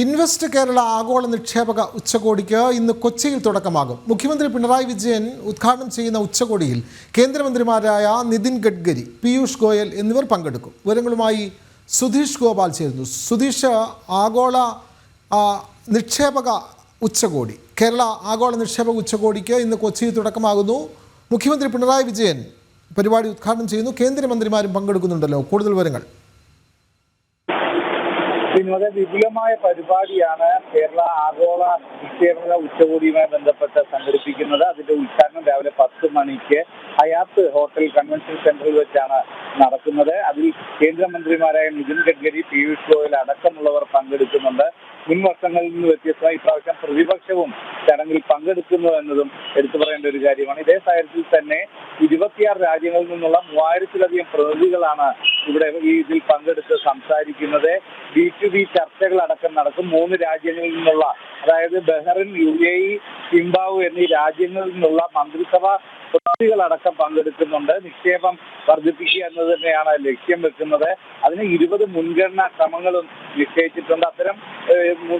Invest Kerala ആഗോള നിക്ഷേപക ഉച്ചകോടിക്ക് ഇന്ന് കൊച്ചിയിൽ തുടക്കമാകും. മുഖ്യമന്ത്രി പിണറായി വിജയൻ ഉദ്ഘാടനം ചെയ്യുന്ന ഉച്ചകോടിയിൽ കേന്ദ്രമന്ത്രിമാരായ നിതിൻ ഗഡ്കരി പീയൂഷ് ഗോയൽ എന്നിവർ പങ്കെടുക്കും. വിവരങ്ങളുമായി സുധീഷ് ഗോപാൽ ചേരുന്നു. സുധീഷ് ആഗോള നിക്ഷേപക ഉച്ചകോടി. കേരള ആഗോള നിക്ഷേപക ഉച്ചകോടിക്ക് ഇന്ന് കൊച്ചിയിൽ തുടക്കമാകുന്നു. മുഖ്യമന്ത്രി പിണറായി വിജയൻ പരിപാടി ഉദ്ഘാടനം ചെയ്യുന്നു. കേന്ദ്രമന്ത്രിമാരും പങ്കെടുക്കുന്നുണ്ടല്ലോ. കൂടുതൽ വിവരങ്ങൾ. വളരെ വിപുലമായ പരിപാടിയാണ് കേരള ആഗോള നിക്ഷേപക ഉച്ചകോടിയുമായി ബന്ധപ്പെട്ട് സംഘടിപ്പിക്കുന്നത്. അതിന്റെ ഉദ്ഘാടനം രാവിലെ പത്ത് മണിക്ക് ഹയാത്ത് ഹോട്ടൽ കൺവെൻഷൻ സെന്ററിൽ വെച്ചാണ് നടക്കുന്നത്. അതിൽ കേന്ദ്രമന്ത്രിമാരായ നിതിൻ ഗഡ്കരി പീയൂഷ് ഗോയൽ അടക്കമുള്ളവർ പങ്കെടുക്കുന്നുണ്ട്. മുൻ വർഷങ്ങളിൽ നിന്ന് വ്യത്യസ്തമായി ഇപ്രാവശ്യം പ്രതിപക്ഷവും ചടങ്ങിൽ പങ്കെടുക്കുന്നു എന്നതും എടുത്തു പറയേണ്ട ഒരു കാര്യമാണ്. ഇതേ സാഹചര്യത്തിൽ തന്നെ ഇരുപത്തിയാറ് രാജ്യങ്ങളിൽ നിന്നുള്ള മൂവായിരത്തിലധികം പ്രതിനിധികളാണ് ഇവിടെ ഈ ഇതിൽ പങ്കെടുത്ത് സംസാരിക്കുന്നത്. ബി ടു ബി ചർച്ചകൾ അടക്കം നടക്കും. മൂന്ന് രാജ്യങ്ങളിൽ നിന്നുള്ള അതായത് Bahrain U A E Zimbabwe എന്നീ രാജ്യങ്ങളിൽ നിന്നുള്ള മന്ത്രിസഭാ പ്രതിനിധികളടക്കം പങ്കെടുക്കുന്നുണ്ട്. നിക്ഷേപം വർദ്ധിപ്പിക്കുക എന്നത് തന്നെയാണ് ലക്ഷ്യം വെക്കുന്നത്. അതിന് ഇരുപത് മുൻഗണനാ ക്രമങ്ങളും നിശ്ചയിച്ചിട്ടുണ്ട്. അത്തരം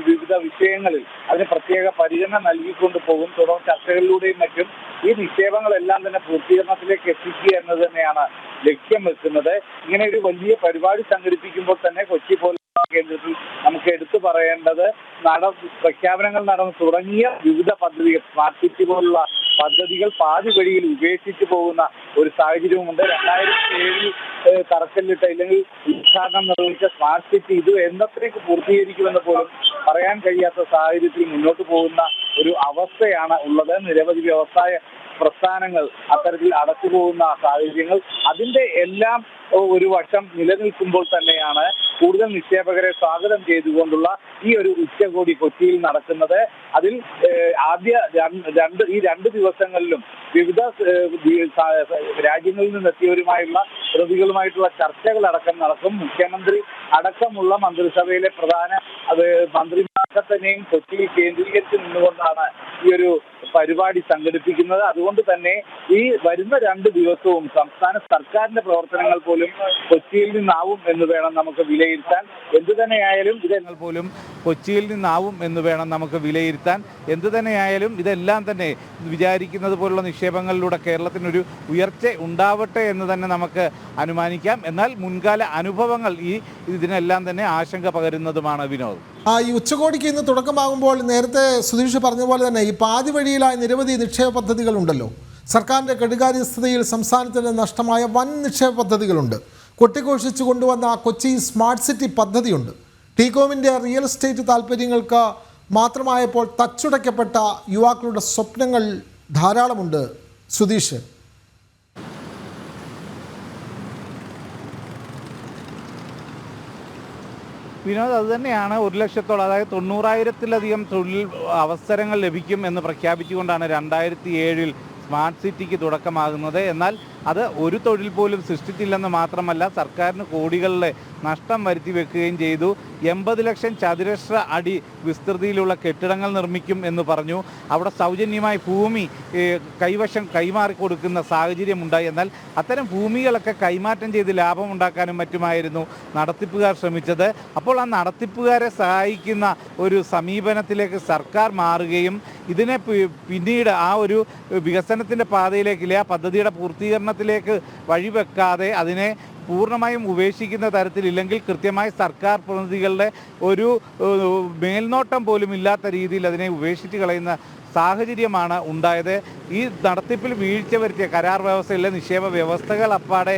വിവിധ വിഷയങ്ങളിൽ അതിന് പ്രത്യേക പരിഗണന നൽകിക്കൊണ്ട് പോകും. തുടർ ചർച്ചകളിലൂടെയും മറ്റും ഈ നിക്ഷേപങ്ങളെല്ലാം തന്നെ പൂർത്തീകരണത്തിലേക്ക് എത്തിക്കുക എന്നത് തന്നെയാണ് ലക്ഷ്യം വെക്കുന്നത്. ഇങ്ങനെ ഒരു വലിയ പരിപാടി സംഘടിപ്പിക്കുമ്പോൾ തന്നെ കൊച്ചി പോലെ കേന്ദ്രത്തിൽ നമുക്ക് എടുത്തു പറയേണ്ടത് നട പ്രഖ്യാപനങ്ങൾ നടന്നു തുടങ്ങിയ വിവിധ പദ്ധതികൾ സ്മാർട്ട് സിറ്റി പോലുള്ള പദ്ധതികൾ പാതി വഴിയിൽ ഉപേക്ഷിച്ചു പോകുന്ന ഒരു സാഹചര്യവുമുണ്ട്. രണ്ടായിരത്തി ഏഴിൽ തറക്കല്ലിട്ട ഇല്ലെങ്കിൽ ഉദ്ഘാടനം നിർവഹിച്ച സ്മാർട്ട് സിറ്റി ഇത് എന്നത്രയ്ക്ക് പൂർത്തീകരിക്കുമെന്ന് പോലും പറയാൻ കഴിയാത്ത സാഹചര്യത്തിൽ മുന്നോട്ട് പോകുന്ന ഒരു അവസ്ഥയാണ് ഉള്ളത്. നിരവധി വ്യവസായ പ്രസ്ഥാനങ്ങൾ അത്തരത്തിൽ അടച്ചുപോകുന്ന സാഹചര്യങ്ങൾ അതിന്റെ എല്ലാം ഒരു വശം നിലനിൽക്കുമ്പോൾ തന്നെയാണ് കൂടുതൽ നിക്ഷേപകരെ സ്വാഗതം ചെയ്തുകൊണ്ടുള്ള ഈ ഒരു ഉച്ചകോടി കൊച്ചിയിൽ നടക്കുന്നത്. അതിൽ ആദ്യ രണ്ട് ഈ രണ്ട് ദിവസങ്ങളിലും വിവിധ രാജ്യങ്ങളിൽ നിന്നെത്തിയവരുമായുള്ള പ്രതികളുമായിട്ടുള്ള ചർച്ചകളടക്കം നടക്കും. മുഖ്യമന്ത്രി അടക്കമുള്ള മന്ത്രിസഭയിലെ പ്രധാന അത് മന്ത്രിമാരൊക്കെ തന്നെയും കൊച്ചിയിൽ കേന്ദ്രീകരിച്ച് നിന്നുകൊണ്ടാണ് ഈ ഒരു പരിപാടി സംഘടിപ്പിക്കുന്നത്. അതുകൊണ്ട് തന്നെ ഈ വരുന്ന രണ്ട് ദിവസവും സംസ്ഥാന സർക്കാരിന്റെ പ്രവർത്തനങ്ങൾ പോലും കൊച്ചിയിൽ നിന്നാവും എന്ന് വേണം നമുക്ക് വിലയിരുത്താൻ. എന്തു തന്നെയായാലും ഇത് പോലും കൊച്ചിയിൽ നിന്നാവും എന്ന് വേണം നമുക്ക് വിലയിരുത്താൻ. എന്തു തന്നെയായാലും ഇതെല്ലാം തന്നെ വിചാരിക്കുന്നത് പോലുള്ള നിക്ഷേപങ്ങളിലൂടെ കേരളത്തിനൊരു ഉയർച്ച ഉണ്ടാവട്ടെ എന്ന് തന്നെ നമുക്ക് അനുമാനിക്കാം. എന്നാൽ മുൻകാല അനുഭവങ്ങൾ ഈ ഇതിനെല്ലാം തന്നെ ആശങ്ക പകരുന്നതുമാണ് വിനോദ്. ഈ ഉച്ചകോടിക്ക് ഇന്ന് തുടക്കമാകുമ്പോൾ നേരത്തെ സുധീഷ് പറഞ്ഞ പോലെ തന്നെ ഈ പാതി വഴിയിലായ നിരവധി നിക്ഷേപ പദ്ധതികളുണ്ടല്ലോ. സർക്കാരിന്റെ കെടുകാര്യസ്ഥതയിൽ സംസ്ഥാനത്തിന് നഷ്ടമായ വൻ നിക്ഷേപ പദ്ധതികളുണ്ട്. കൊട്ടിഘോഷിച്ചു കൊണ്ടുവന്ന കൊച്ചി സ്മാർട്ട് സിറ്റി പദ്ധതിയുണ്ട്. ടീകോമിന്റെ റിയൽ എസ്റ്റേറ്റ് താല്പര്യങ്ങൾക്ക് മാത്രമായപ്പോൾ തച്ചുടയ്ക്കപ്പെട്ട യുവാക്കളുടെ സ്വപ്നങ്ങൾ ധാരാളമുണ്ട്. സുധീഷ് വിനോദ് അത് തന്നെയാണ് ഒരു ലക്ഷത്തോളം അതായത് തൊണ്ണൂറായിരത്തിലധികം തൊഴിൽ അവസരങ്ങൾ ലഭിക്കും എന്ന് പ്രഖ്യാപിച്ചുകൊണ്ടാണ് രണ്ടായിരത്തി ഏഴിൽ സ്മാർട്ട് സിറ്റിക്ക് തുടക്കമാകുന്നത്. എന്നാൽ അത് ഒരു തൊഴിൽ പോലും സൃഷ്ടിച്ചില്ലെന്ന് മാത്രമല്ല സർക്കാരിന് കോടികളുടെ നഷ്ടം വരുത്തി വെക്കുകയും ചെയ്തു. എൺപത് ലക്ഷം ചതുരശ്ര അടി വിസ്തൃതിയിലുള്ള കെട്ടിടങ്ങൾ നിർമ്മിക്കും എന്ന് പറഞ്ഞു. അവിടെ സൗജന്യമായി ഭൂമി കൈവശം കൈമാറി കൊടുക്കുന്ന സാഹചര്യം ഉണ്ടായി. എന്നാൽ അത്തരം ഭൂമികളൊക്കെ കൈമാറ്റം ചെയ്ത് ലാഭമുണ്ടാക്കാനും മറ്റുമായിരുന്നു നടത്തിപ്പുകാർ ശ്രമിച്ചത്. അപ്പോൾ ആ നടത്തിപ്പുകാരെ സഹായിക്കുന്ന ഒരു സമീപനത്തിലേക്ക് സർക്കാർ മാറുകയും ഇതിനെ പിന്നീട് ആ ഒരു വികസനത്തിന്റെ പാതയിലേക്കില്ല ആ പദ്ധതിയുടെ പൂർത്തീകരണത്തിലേക്ക് വഴിവെക്കാതെ അതിനെ പൂർണമായും ഉപേക്ഷിക്കുന്ന തരത്തിലില്ലെങ്കിൽ കൃത്യമായി സർക്കാർ പ്രതിനിധികളുടെ ഒരു മേൽനോട്ടം പോലും ഇല്ലാത്ത രീതിയിൽ അതിനെ ഉപേക്ഷിച്ച് കളയുന്ന സാഹചര്യമാണ് ഉണ്ടായത്. ഈ നടത്തിപ്പിൽ വീഴ്ച വരുത്തിയ കരാർ വ്യവസ്ഥയിലെ നിക്ഷേപ വ്യവസ്ഥകൾ അപ്പാടെ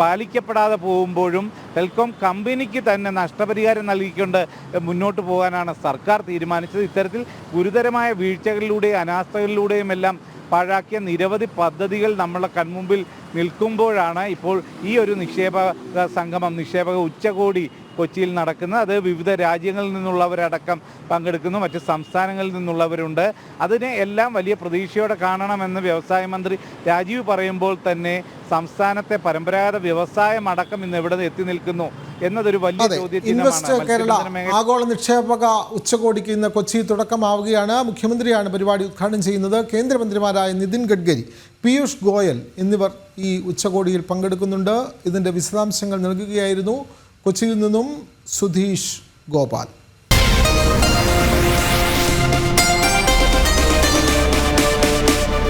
പാലിക്കപ്പെടാതെ പോകുമ്പോഴും ടെൽകോം കമ്പനിക്ക് തന്നെ നഷ്ടപരിഹാരം നൽകിക്കൊണ്ട് മുന്നോട്ട് പോകാനാണ് സർക്കാർ തീരുമാനിച്ചത്. ഇത്തരത്തിൽ ഗുരുതരമായ വീഴ്ചകളിലൂടെയും അനാസ്ഥകളിലൂടെയും എല്ലാം പാഴാക്കിയ നിരവധി പദ്ധതികൾ നമ്മളെ കൺമുമ്പിൽ നിൽക്കുമ്പോഴാണ് ഇപ്പോൾ ഈ ഒരു നിക്ഷേപക സംഗമം നിക്ഷേപക ഉച്ചകോടി കൊച്ചിയിൽ നടക്കുന്നത്. അത് വിവിധ രാജ്യങ്ങളിൽ നിന്നുള്ളവരടക്കം പങ്കെടുക്കുന്നു. മറ്റ് സംസ്ഥാനങ്ങളിൽ നിന്നുള്ളവരുണ്ട്. അതിനെ എല്ലാം വലിയ പ്രതീക്ഷയോടെ കാണണമെന്ന് വ്യവസായ മന്ത്രി രാജീവ് പറയുമ്പോൾ തന്നെ സംസ്ഥാനത്തെ പരമ്പരാഗത വ്യവസായം അടക്കം ഇന്ന് എവിടെ എത്തി നിൽക്കുന്നു. എന്നതൊരു വലിയ ഇൻവെസ്റ്റ് കേരള ആഗോള നിക്ഷേപക ഉച്ചകോടിക്ക് ഇന്ന് കൊച്ചി തുടക്കമാവുകയാണ്. മുഖ്യമന്ത്രിയാണ് പരിപാടി ഉദ്ഘാടനം ചെയ്യുന്നത്. കേന്ദ്രമന്ത്രിമാരായ നിതിൻ ഗഡ്കരി പീയൂഷ് ഗോയൽ എന്നിവർ ഈ ഉച്ചകോടിയിൽ പങ്കെടുക്കുന്നുണ്ട്. ഇതിന്റെ വിശദാംശങ്ങൾ നൽകുകയായിരുന്നു കൊച്ചിയിൽ നിന്നും സുധീഷ് ഗോപാൽ.